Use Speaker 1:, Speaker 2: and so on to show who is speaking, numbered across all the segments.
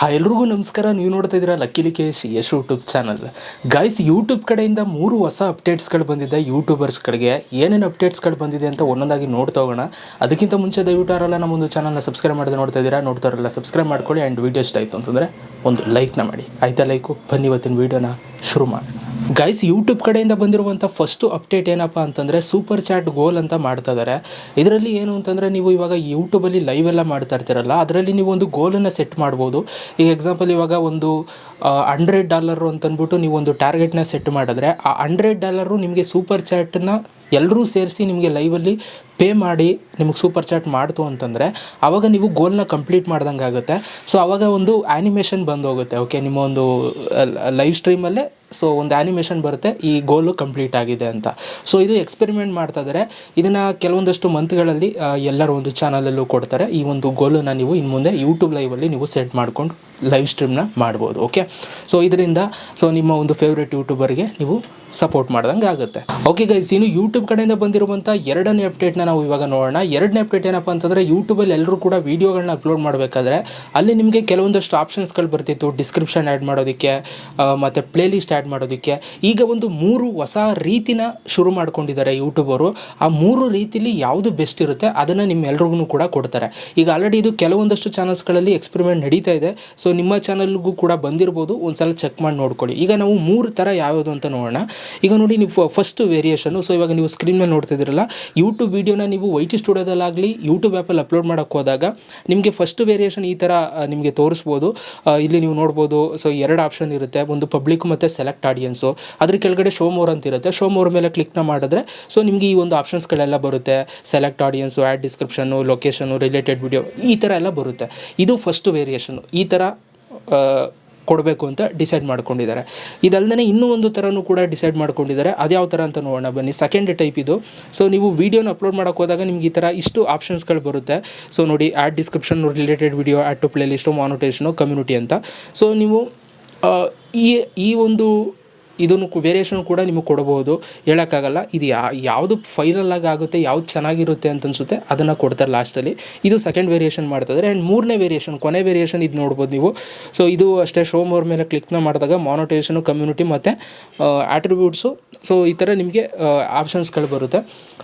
Speaker 1: Hi ಎಲ್ರಿಗೂ ನಮಸ್ಕಾರ. ನೀವು ನೋಡ್ತಾ ಇದ್ದೀರಾ Lucky Likesh Yash YouTube channel guys YouTube ಕಡೆಯಿಂದ ಮೂರು ಹೊಸ ಅಪ್ಡೇಟ್ಸ್ಗಳು ಬಂದಿದೆ. ಯೂಟ್ಯೂಬರ್ಸ್ಗಳಿಗೆ ಏನೇನು ಅಪ್ಡೇಟ್ಸ್ಗಳು ಬಂದಿದೆ ಅಂತ ಒಂದೊಂದಾಗಿ ನೋಡ್ತಾ ಹೋಗೋಣ. ಅದಕ್ಕಿಂತ ಮುಂಚೆ ದಯವಿಟ್ಟು ಯಾರೆಲ್ಲ ನಮ್ಮ ಒಂದು ಚಾನಲ್ನ ಸಬ್ಸ್ಕ್ರೈಬ್ ಮಾಡಿದ್ರೆ ನೋಡ್ತಾ ಇದ್ದೀರಾ ನೋಡ್ತಾರಲ್ಲ ಸಬ್ಸ್ಕ್ರೈಬ್ ಮಾಡ್ಕೊಳ್ಳಿ. ಆ್ಯಂಡ್ ವೀಡಿಯೋ ಇಷ್ಟ ಆಯಿತು ಅಂತಂದರೆ ಒಂದು ಲೈಕ್ನ ಮಾಡಿ. ಆಯ್ತಾ ಲೈಕು ಬನ್ನಿ ಇವತ್ತಿನ ವೀಡಿಯೋನ ಶುರು ಮಾಡೋಣ. ಗೈಸ್ ಯೂಟ್ಯೂಬ್ ಕಡೆಯಿಂದ ಬಂದಿರುವಂಥ ಫಸ್ಟು ಅಪ್ಡೇಟ್ ಏನಪ್ಪ ಅಂತಂದರೆ ಸೂಪರ್ ಚಾಟ್ ಗೋಲ್ ಅಂತ ಮಾಡ್ತಾ ಇದ್ದಾರೆ ಇದರಲ್ಲಿ ಏನು ಅಂತಂದರೆ ನೀವು ಇವಾಗ ಯೂಟ್ಯೂಬಲ್ಲಿ ಲೈವ್ ಎಲ್ಲ ಮಾಡ್ತಾ ಇರ್ತೀರಲ್ಲ, ಅದರಲ್ಲಿ ನೀವು ಒಂದು ಗೋಲನ್ನು ಸೆಟ್ ಮಾಡ್ಬೋದು. ಈಗ ಎಕ್ಸಾಂಪಲ್ ಇವಾಗ ಒಂದು ಹಂಡ್ರೆಡ್ ಡಾಲರು ಅಂತಂದ್ಬಿಟ್ಟು ನೀವು ಒಂದು ಟಾರ್ಗೆಟ್ನ ಸೆಟ್ ಮಾಡಿದ್ರೆ, ಆ ಹಂಡ್ರೆಡ್ ಡಾಲರು ನಿಮಗೆ ಸೂಪರ್ ಚಾಟನ್ನ ಎಲ್ಲರೂ ಸೇರಿಸಿ ನಿಮಗೆ ಲೈವಲ್ಲಿ ಪೇ ಮಾಡಿ ನಿಮಗೆ ಸೂಪರ್ ಚಾಟ್ ಮಾಡ್ತು ಅಂತಂದರೆ ಆವಾಗ ನೀವು ಗೋಲ್ನ ಕಂಪ್ಲೀಟ್ ಮಾಡ್ದಂಗೆ ಆಗುತ್ತೆ ಸೊ ಆವಾಗ ಒಂದು ಆ್ಯನಿಮೇಷನ್ ಬಂದೋಗುತ್ತೆ ಓಕೆ ನಿಮ್ಮ ಒಂದು ಲೈವ್ ಸ್ಟ್ರೀಮಲ್ಲೇ ಸೊ ಒಂದು ಆ್ಯನಿಮೇಷನ್ ಬರುತ್ತೆ, ಈ ಗೋಲು ಕಂಪ್ಲೀಟ್ ಆಗಿದೆ ಅಂತ. ಸೊ ಇದು ಎಕ್ಸ್ಪೆರಿಮೆಂಟ್ ಮಾಡ್ತಾ ಇದ್ದಾರೆ ಇದನ್ನು ಕೆಲವೊಂದಷ್ಟು ಮಂತ್ಗಳಲ್ಲಿ ಎಲ್ಲರೂ ಒಂದು ಚಾನಲಲ್ಲೂ ಕೊಡ್ತಾರೆ. ಈ ಒಂದು ಗೋಲನ್ನು ನೀವು ಇನ್ನು ಮುಂದೆ ಯೂಟ್ಯೂಬ್ ಲೈವಲ್ಲಿ ನೀವು ಸೆಟ್ ಮಾಡ್ಕೊಂಡು ಲೈವ್ ಸ್ಟ್ರೀಮ್ನ ಮಾಡ್ಬೋದು ಓಕೆ ಸೊ ಇದರಿಂದ ಸೊ ನಿಮ್ಮ ಒಂದು ಫೇವ್ರೆಟ್ ಯೂಟ್ಯೂಬರ್ಗೆ ನೀವು ಸಪೋರ್ಟ್ ಮಾಡ್ದಂಗೆ ಆಗುತ್ತೆ. ಓಕೆ ಗೈಸ್ ಇನ್ನು ಯೂಟ್ಯೂಬ್ ಕಡೆಯಿಂದ ಬಂದಿರುವಂಥ ಎರಡನೇ ಅಪ್ಡೇಟ್ನ ನಾವು ಇವಾಗ ನೋಡೋಣ. ಎರಡನೇ ಅಪ್ಡೇಟ್ ಏನಪ್ಪ ಅಂತಂದರೆ ಯೂಟ್ಯೂಬಲ್ಲಿ ಎಲ್ಲರೂ ಕೂಡ ವೀಡಿಯೋಗಳನ್ನ ಅಪ್ಲೋಡ್ ಮಾಡಬೇಕಾದ್ರೆ ಅಲ್ಲಿ ನಿಮಗೆ ಕೆಲವೊಂದಷ್ಟು ಆಪ್ಷನ್ಸ್ಗಳು ಬರ್ತಿತ್ತು. ಡಿಸ್ಕ್ರಿಪ್ಷನ್ ಆ್ಯಡ್ ಮಾಡೋದಕ್ಕೆ ಮತ್ತೆ ಪ್ಲೇ ಪ್ಲೇಲಿಸ್ಟ್ ಆ್ಯಡ್ ಮಾಡೋದಕ್ಕೆ. ಈಗ ಒಂದು ಮೂರು ಹೊಸ ರೀತಿನ ಶುರು ಮಾಡ್ಕೊಂಡಿದ್ದಾರೆ ಯೂಟ್ಯೂಬರು ಆ ಮೂರು ರೀತಿಲಿ ಯಾವುದು ಬೆಸ್ಟ್ ಇರುತ್ತೆ ಅದನ್ನು ನಿಮ್ಮೆಲ್ರಿಗೂ ಕೂಡ ಕೊಡ್ತಾರೆ. ಈಗ ಆಲ್ರೆಡಿ ಇದು ಕೆಲವೊಂದಷ್ಟು ಚಾನಲ್ಸ್ಗಳಲ್ಲಿ ಎಕ್ಸ್ಪೆರಿಮೆಂಟ್ ನಡೀತಾ ಇದೆ. ಸೊ ನಿಮ್ಮ ಚಾನಲ್ಗೂ ಕೂಡ ಬಂದಿರ್ಬೋದು. ಒಂದ್ಸಲ ಚೆಕ್ ಮಾಡಿ ನೋಡ್ಕೊಳ್ಳಿ. ಈಗ ನಾವು ಮೂರು ಥರ ಯಾವ್ಯಾವುದು ಅಂತ ನೋಡೋಣ. ಈಗ ನೋಡಿ ನೀವು ಫಸ್ಟ್ ವೇರಿಯೇಷನು ಸೊ ಇವಾಗ ನೀವು ಸ್ಕ್ರೀನ್ ಮೇಲೆ ನೋಡ್ತಿದ್ದೀರಲ್ಲ ಯೂಟ್ಯೂಬ್ ವೀಡಿಯೋನ ನೀವು ವೈಟಿ ಸ್ಟುಡಿಯೋದಲ್ಲಾಗಲಿ ಯೂಟ್ಯೂಬ್ ಆ್ಯಪಲ್ಲಿ ಅಪ್ಲೋಡ್ ಮಾಡೋಕ್ಕೆ ಹೋದಾಗ ನಿಮಗೆ ಫಸ್ಟ್ ವೇರಿಯೇಷನ್ ಈ ಥರ ನಿಮಗೆ ತೋರಿಸ್ಬೋದು. ಇಲ್ಲಿ ನೀವು ನೋಡ್ಬೋದು ಸೊ ಎರಡು ಆಪ್ಷನ್ ಇರುತ್ತೆ. ಒಂದು ಪಬ್ಲಿಕ್ ಮತ್ತು ಸೆಲೆಕ್ಟ್ ಆಡಿಯನ್ಸು ಅದ್ರ ಕೆಳಗಡೆ ಶೋ ಮೋರ್ ಅಂತ ಇರುತ್ತೆ. ಶೋ ಮೋರ್ ಮೇಲೆ ಕ್ಲಿಕ್ನ ಮಾಡಿದ್ರೆ ಸೊ ನಿಮಗೆ ಈ ಒಂದು ಆಪ್ಷನ್ಸ್ಗಳೆಲ್ಲ ಬರುತ್ತೆ. Select audience add description location related video ಈ ಥರ ಎಲ್ಲ ಬರುತ್ತೆ. ಇದು ಫಸ್ಟ್ ವೇರಿಯೇಷನು ಈ ಥರ ಕೊಡಬೇಕು ಅಂತ ಡಿಸೈಡ್ ಮಾಡ್ಕೊಂಡಿದ್ದಾರೆ. ಇದಲ್ಲದೆ ಇನ್ನೂ ಒಂದು ಥರನೂ ಕೂಡ ಡಿಸೈಡ್ ಮಾಡ್ಕೊಂಡಿದ್ದಾರೆ. ಅದ್ಯಾವ ಥರ ಅಂತ ನೋಡೋಣ ಬನ್ನಿ. ಸೆಕೆಂಡ್ ಟೈಪ್ ಇದು. ಸೊ ನೀವು ವೀಡಿಯೋನ ಅಪ್ಲೋಡ್ ಮಾಡೋಕೆ ಹೋದಾಗ ನಿಮ್ಗೆ ಈ ಥರ ಇಷ್ಟು ಆಪ್ಷನ್ಸ್ಗಳು ಬರುತ್ತೆ. ಸೊ ನೋಡಿ add description related video add to playlist monetization community ಅಂತ. ಸೊ ನೀವು ಈ ಈ ಒಂದು ಇದನ್ನು ವೇರಿಯೇಷನ್ ಕೂಡ ನಿಮಗೆ ಕೊಡಬಹುದು ಹೇಳೋಕ್ಕಾಗಲ್ಲ, ಇದು ಯಾವುದು ಫೈನಲ್ ಆಗಿ ಆಗುತ್ತೆ, ಯಾವ್ದು ಚೆನ್ನಾಗಿರುತ್ತೆ ಅಂತ ಅನ್ಸುತ್ತೆ, ಅದನ್ನು ಕೊಡ್ತಾರೆ ಲಾಸ್ಟಲ್ಲಿ ಇದು ಸೆಕೆಂಡ್ ವೇರಿಯೇಷನ್ ಮಾಡ್ತಿದ್ದಾರೆ ಆ್ಯಂಡ್ ಮೂರನೇ ವೇರಿಯೇಷನ್ ಕೊನೆ ವೇರಿಯೇಷನ್ ಇದು ನೋಡ್ಬೋದು ನೀವು. ಸೊ ಇದು ಅಷ್ಟೇ ಶೋ ಮೋರ್ ಮೇಲೆ ಕ್ಲಿಕ್ನ ಮಾಡಿದಾಗ ಮಾನಿಟೇಷನು ಕಮ್ಯುನಿಟಿ ಮತ್ತು ಆಟ್ರಿಬ್ಯೂಟ್ಸು ಸೊ ಈ ಥರ ನಿಮಗೆ ಆಪ್ಷನ್ಸ್ಗಳು ಬರುತ್ತೆ.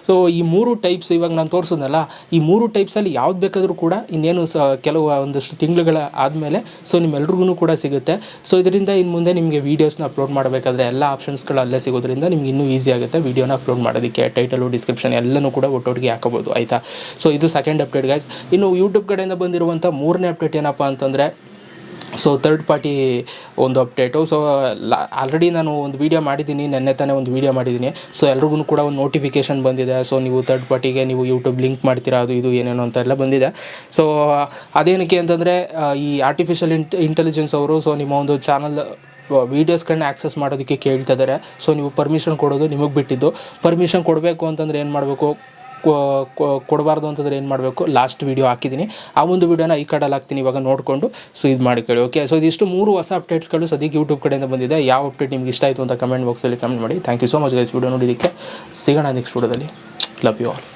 Speaker 1: ಸೊ ಈ ಮೂರು ಟೈಪ್ಸ್ ಇವಾಗ ನಾನು ತೋರಿಸೋದಲ್ಲ ಈ ಮೂರು ಟೈಪ್ಸಲ್ಲಿ ಯಾವ್ದು ಬೇಕಾದರೂ ಕೂಡ ಇನ್ನೇನು ಸ, ಕೆಲವು ಒಂದಷ್ಟು ತಿಂಗಳುಗಳ ಆದಮೇಲೆ ಸೊ ನಿಮ್ಮೆಲ್ರಿಗೂ ಕೂಡ ಸಿಗುತ್ತೆ. ಸೊ ಇದರಿಂದ ಇನ್ನು ಮುಂದೆ ನಿಮಗೆ ವೀಡಿಯೋಸ್ನ ಅಪ್ಲೋಡ್ ಮಾಡಬೇಕಾದ್ರೆ ಎಲ್ಲ ಆಪ್ಷನ್ಸ್ಗಳು ಅಲ್ಲೇ ಸಿಗೋದ್ರಿಂದ ನಿಮ್ಗೆ ಇನ್ನೂ ಈಸಿ ಆಗುತ್ತೆ ವೀಡಿಯೋನ ಅಪ್ಲೋಡ್ ಮಾಡೋದಕ್ಕೆ. ಟೈಟಲು ಡಿಸ್ಕ್ರಿಪ್ಷನ್ ಎಲ್ಲನೂ ಕೂಡ ಒಟ್ಟೊಟ್ಟಿಗೆ ಹಾಕೋಬೋದು ಆಯಿತಾ? ಸೊ ಇದು ಸೆಕೆಂಡ್ ಅಪ್ಡೇಟ್ ಗೈಸ್ ಇನ್ನು ಯೂಟ್ಯೂಬ್ ಕಡೆಯಿಂದ ಬಂದಿರುವಂಥ ಮೂರನೇ ಅಪ್ಡೇಟ್ ಏನಪ್ಪ ಅಂತಂದರೆ ಸೊ ತರ್ಡ್ ಪಾರ್ಟಿ ಒಂದು ಅಪ್ಡೇಟು ಸೊ ಆಲ್ರೆಡಿ ನಾನು ಒಂದು ವೀಡಿಯೋ ಮಾಡಿದ್ದೀನಿ. ನೆನ್ನೆ ತಾನೇ ಒಂದು ವೀಡಿಯೋ ಮಾಡಿದ್ದೀನಿ. ಸೊ ಎಲ್ರಿಗೂ ಕೂಡ ಒಂದು ನೋಟಿಫಿಕೇಷನ್ ಬಂದಿದೆ. ಸೊ ನೀವು ತರ್ಡ್ ಪಾರ್ಟಿಗೆ ನೀವು ಯೂಟ್ಯೂಬ್ ಲಿಂಕ್ ಮಾಡ್ತೀರಾ, ಅದು ಇದು ಏನೇನು ಅಂತ ಎಲ್ಲ ಬಂದಿದೆ. ಸೊ ಅದೇನಕ್ಕೆ ಅಂತಂದರೆ ಈ ಆರ್ಟಿಫಿಷಿಯಲ್ ಇಂಟ್ ಇಂಟೆಲಿಜೆನ್ಸ್ ಅವರು ಸೊ ನಿಮ್ಮ ಒಂದು ಚಾನಲ್ ವೀಡಿಯೋಸ್ಗಳನ್ನ ಆ್ಯಕ್ಸಸ್ ಮಾಡೋದಕ್ಕೆ ಕೇಳ್ತಾ ಇದ್ದಾರೆ. ಸೊ ನೀವು ಪರ್ಮಿಷನ್ ಕೊಡೋದು ನಿಮಗೆ ಬಿಟ್ಟಿದ್ದು. ಪರ್ಮಿಷನ್ ಕೊಡಬೇಕು ಅಂತಂದರೆ ಏನು ಮಾಡಬೇಕು? ಕೊಡಬಾರ್ದು ಅಂತಂದ್ರೆ ಏನು ಮಾಡಬೇಕು? ಲಾಸ್ಟ್ ವೀಡಿಯೋ ಹಾಕಿದ್ದೀನಿ ಆ ಒಂದು ವೀಡಿಯೋನ ಈ ಕಡಲ್ಲಿ ಹಾಕ್ತೀನಿ ಇವಾಗ ನೋಡಿಕೊಂಡು. ಸೊ ಇದು ಮಾಡಿಕೊಳ್ಳಿ ಓಕೆ ಸೊ ಇದಿಷ್ಟು ಮೂರು ಹೊಸ ಅಪ್ಡೇಟ್ಸ್ಗಳು ಸದ್ಯಕ್ಕೆ ಯೂಟ್ಯೂಬ್ ಕಡೆಯಿಂದ ಬಂದಿದೆ. ಯಾವ ಅಪ್ಡೇಟ್ ನಿಮ್ಗೆ ಇಷ್ಟ ಆಯಿತು ಅಂತ ಕಮೆಂಟ್ ಬಾಕ್ಸಲ್ಲಿ ಕಮೆಂಟ್ ಮಾಡಿ. Thank you so much guys video ನೋಡಿದ್ದಕ್ಕೆ ಸಿಗೋಣ ನೆಕ್ಸ್ಟ್ ವೀಡಿಯೋದಲ್ಲಿ ಲವ್ ಯು ಆಲ್